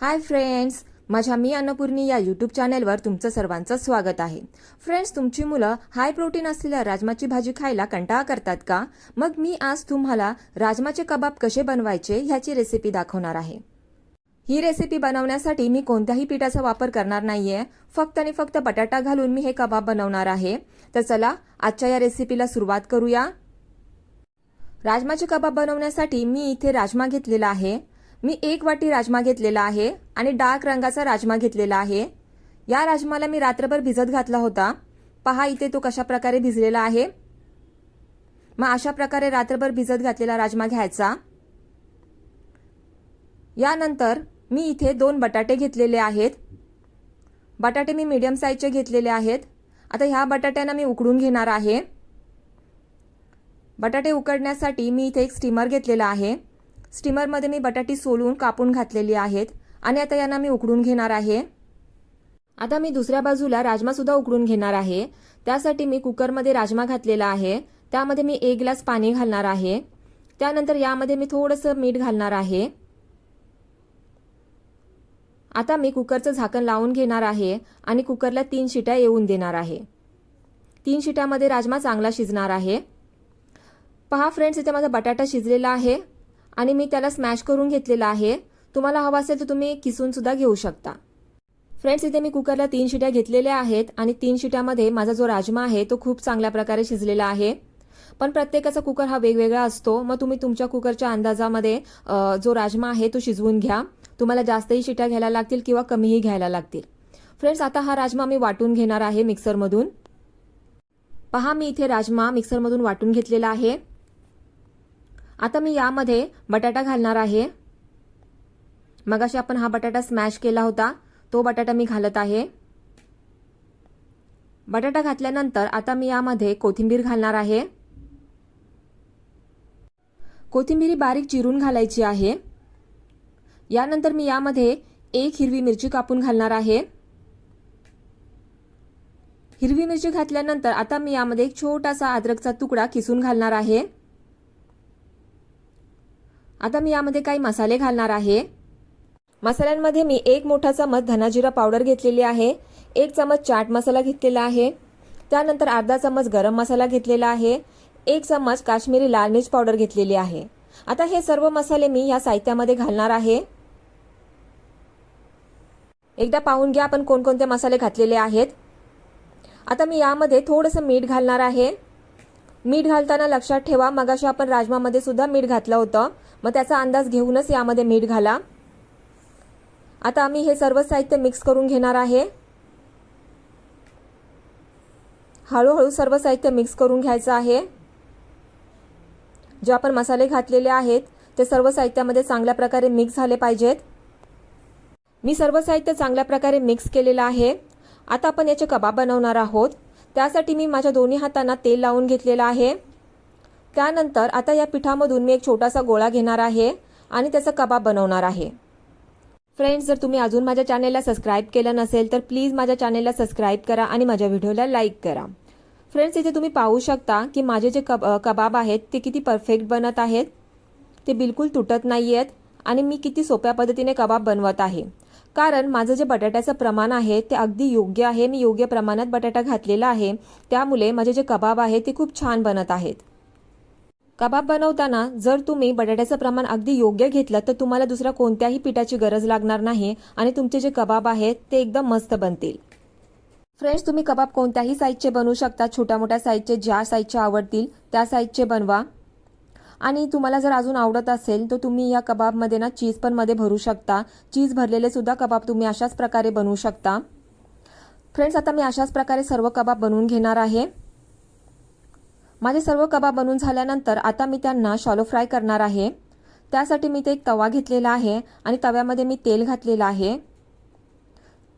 Hi friends माझ्या मी अन्नपूर्णी या YouTube चॅनेलवर तुमचं सर्वांचं स्वागत आहे. फ्रेंड्स तुमची मुलं हाय प्रोटीन असलेल्या राजमाची भाजी खायला कंटाळा करतात का? मग मी आज तुम्हाला राजमाचे कबाब कसे बनवायचे ह्याची रेसिपी दाखवणार आहे. ही रेसिपी बनवण्यासाठी मी कोणत्याही पिठाचा वापर करणार नाहीये. फक्त आणि फक्त बटाटा घालून मी हे कबाब बनवणार आहे. तर चला आजच्या या रेसिपीला सुरुवात करूया. राजमाचे कबाब बनवण्यासाठी मी इथे राजमा घेतलेला आहे. मी एक वाटी राजमा घेतलेला आहे आणि डार्क रंगाचा राजमा घेतलेला आहे. या राजमाला मी रात्रभर भिजत घातला होता. पहा इथे तो कशा प्रकारे भिजलेला आहे. मग अशा प्रकारे रात्रभर भिजत घातलेला राजमा घ्यायचा. यानंतर मी इथे दोन बटाटे घेतलेले आहेत. बटाटे मी मीडियम साईजचे घेतलेले आहेत. आता ह्या बटाट्यांना मी उकडून घेणार आहे. बटाटे उकडण्यासाठी मी इथे एक स्टीमर घेतलेला आहे. स्टीमरमध्ये मी बटाटी सोलून कापून घातलेली आहेत आणि आता यांना मी उकडून घेणार आहे. आता मी दुसऱ्या बाजूला राजमा सुद्धा उकडून घेणार आहे. त्यासाठी मी कुकरमध्ये राजमा घातलेला आहे. त्यामध्ये मी एक ग्लास पाणी घालणार आहे. त्यानंतर यामध्ये मी थोडंसं मीठ घालणार आहे. आता मी कुकरचं झाकण लावून घेणार आहे आणि कुकरला तीन शिट्या येऊन देणार आहे. तीन शिट्यामध्ये राजमा चांगला शिजणार आहे. पहा फ्रेंड्स इथे माझा बटाटा शिजलेला आहे. आणि मी त्याला स्मॅश करून घेतलेला आहे. तुम्हाला हवा असेल तर तुम्ही किसून सुद्धा घेऊ शकता. फ्रेंड्स इथे मी कुकरला तीन शिट्या घेतलेल्या आहेत आणि तीन शिट्यामध्ये माझा जो राजमा आहे तो खूप चांगल्या प्रकारे शिजलेला आहे. पण प्रत्येकाचा कुकर हा वेगवेगळा असतो. मग तुम्ही तुमच्या कुकरच्या अंदाजामध्ये जो राजमा आहे तो शिजवून घ्या. तुम्हाला जास्तही शिट्या घ्यायला लागतील किंवा कमीही घ्यायला लागतील. फ्रेंड्स आता हा राजमा मी वाटून घेणार आहे मिक्सरमधून पहा मी इथे राजमा मिक्सरमधून वाटून घेतलेला आहे. आता मी यामध्ये बटाटा घालणार आहे. मगाशी आपण हा बटाटा स्मॅश केला होता. तो बटाटा मी घालत आहे. बटाटा घातल्यानंतर आता मी यामध्ये कोथिंबीर घालणार आहे. कोथिंबीरी बारीक चिरून घालायची आहे. यानंतर मी यामध्ये एक हिरवी मिरची कापून घालणार आहे. हिरवी मिरची घातल्यानंतर आता मी यामध्ये एक छोटासा अद्रकचा तुकडा किसून घालणार आहे. आता मी यामध्ये काही मसाले घालणार आहे. मसाल्यांमध्ये मी एक मोठा चमच धनाजिरा पावडर घेतलेली आहे. एक चमच चाट मसाला घेतलेला आहे. त्यानंतर अर्धा चमच गरम मसाला घेतलेला आहे. एक चमच काश्मीरी लाल मिर्च पावडर घेतलेली आहे. आता हे सर्व मसाले मी या साहित्यामध्ये घालणार आहे. एकदा पाहून घ्या आपण कोणकोणते मसाले घातलेले आहेत. आता मी यामध्ये थोडंसं मीठ घालणार आहे. मीठ घालताना लक्षात ठेवा मगाशी आपण राजमामध्ये सुद्धा मीठ घातलं होतं. मग त्याचा अंदाज घेऊनच यामध्ये मीठ घाला. आता आम्ही हे सर्व साहित्य मिक्स करून घेणार आहे. हळूहळू सर्व साहित्य मिक्स करून घ्यायचं आहे. जे आपण मसाले घातलेले आहेत ते सर्व साहित्यामध्ये चांगल्या प्रकारे मिक्स झाले पाहिजेत. मी सर्व साहित्य चांगल्या प्रकारे मिक्स केलेलं आहे. आता आपण याचे कबाब बनवणार आहोत. त्यासाठी मी माझ्या दोन्ही हातांना तेल लावून घेतलेलं आहे. त्यानंतर आता या पिठामधून मी एक छोटासा गोळा घेणार आहे आणि त्याचा कबाब बनवणार आहे. फ्रेंड्स जर तुम्ही अजून माझ्या चॅनेलला सबस्क्राईब केलं नसेल तर प्लीज माझ्या चॅनेलला सबस्क्राईब करा आणि माझ्या व्हिडिओला लाईक करा. फ्रेंड्स इथे तुम्ही पाहू शकता की माझे जे कब कबाब आहेत ते किती परफेक्ट बनत आहेत. ते बिलकुल तुटत नाही आहेत आणि मी किती सोप्या पद्धतीने कबाब बनवत आहे. कारण माझं जे बटाट्याचं प्रमाण आहे ते अगदी योग्य आहे. मी योग्य प्रमाणात बटाटा घातलेला आहे. त्यामुळे माझे जे कबाब आहे ते खूप छान बनत आहेत. कबाब बनवताना जर तुम्ही बटाट्याचं प्रमाण अगदी योग्य घेतलं तर तुम्हाला दुसऱ्या कोणत्याही पिठाची गरज लागणार नाही आणि तुमचे जे कबाब आहेत ते एकदम मस्त बनतील. फ्रेंड्स तुम्ही कबाब कोणत्याही साईजचे बनवू शकता. छोट्या मोठ्या साईजचे ज्या साईजचे आवडतील त्या साईजचे बनवा. आणि तुम्हाला जर अजून आवडत असेल तर तुम्ही या कबाबमध्ये ना चीज पण मध्ये भरू शकता. चीज भरलेले सुद्धा कबाब तुम्ही अशाच प्रकारे बनवू शकता. फ्रेंड्स आता मी अशाच प्रकारे सर्व कबाब बनवून घेणार आहे. माझे सर्व कबाब बनवून झाल्यानंतर आता मी त्यांना शॉलो फ्राय करणार आहे. त्यासाठी मी ते एक तवा घेतलेला आहे आणि तव्यामध्ये मी तेल घातलेलं आहे.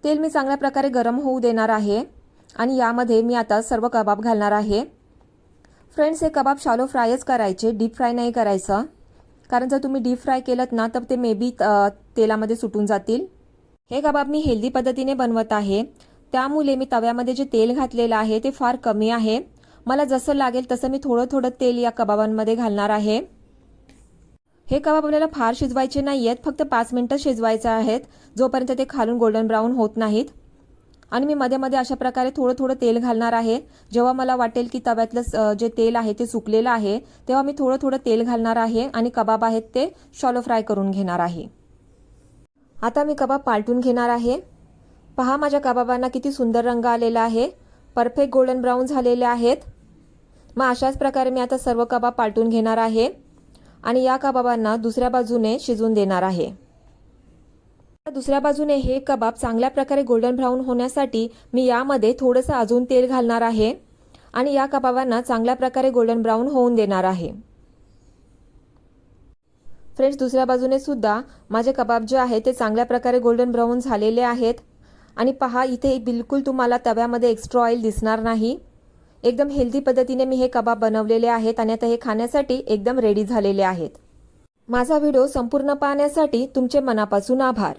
तेल मी चांगल्या प्रकारे गरम होऊ देणार आहे आणि यामध्ये मी आता सर्व कबाब घालणार आहे. फ्रेंड्स हे कबाब शालो फ्रायच करायचे डीप फ्राय नाही करायचं. कारण जर तुम्ही डीप फ्राय केलं ना तर ते मे बी तेलामध्ये सुटून जातील. हे कबाब मी हेल्दी पद्धतीने बनवत आहे. त्यामुळे मी तव्यामध्ये जे तेल घातलेलं आहे ते फार कमी आहे. मला जसं लागेल तसं मी थोडं थोडं तेल या कबाबांमध्ये घालणार आहे. हे कबाब आपल्याला फार शिजवायचे नाही आहेत फक्त पाच मिनटं शिजवायचे आहेत जोपर्यंत ते खालून गोल्डन ब्राऊन होत नाहीत. आणि मी मध्ये मध्ये अशा प्रकारे थोडं थोडं तेल घालणार आहे. जेव्हा मला वाटेल की तव्यातलं स- जे तेल आहे ते सुकलेलं आहे तेव्हा मी थोडं थोडं तेल घालणार आहे आणि कबाब आहेत ते शॉलो फ्राय करून घेणार आहे. आता मी कबाब पालटून घेणार आहे. पहा माझ्या कबाबांना किती सुंदर रंग आलेला आहे. परफेक्ट गोल्डन ब्राऊन झालेले आहेत. मग अशाच प्रकारे मी आता सर्व कबाब पालटून घेणार आहे आणि या कबाबांना दुसऱ्या बाजूने शिजून देणार आहे. दुसऱ्या बाजूने हे कबाब चांगल्या प्रकारे गोल्डन ब्राऊन होण्यासाठी मी यामध्ये थोडंसं अजून तेल घालणार आहे आणि या कबाबांना चांगल्या प्रकारे गोल्डन ब्राऊन होऊन देणार आहे. फ्रेंड्स दुसऱ्या बाजूने सुद्धा माझे कबाब जे आहे ते चांगल्या प्रकारे गोल्डन ब्राऊन झालेले आहेत. आणि पहा इथे बिलकुल तुम्हाला तव्यामध्ये एक्स्ट्रा ऑइल दिसणार नाही. एकदम हेल्दी पद्धतीने मी हे कबाब बनवलेले आहेत आणि आता हे खाण्यासाठी एकदम रेडी झालेले आहेत. माझा व्हिडिओ संपूर्ण पाहण्यासाठी तुमचे मनापासून आभार.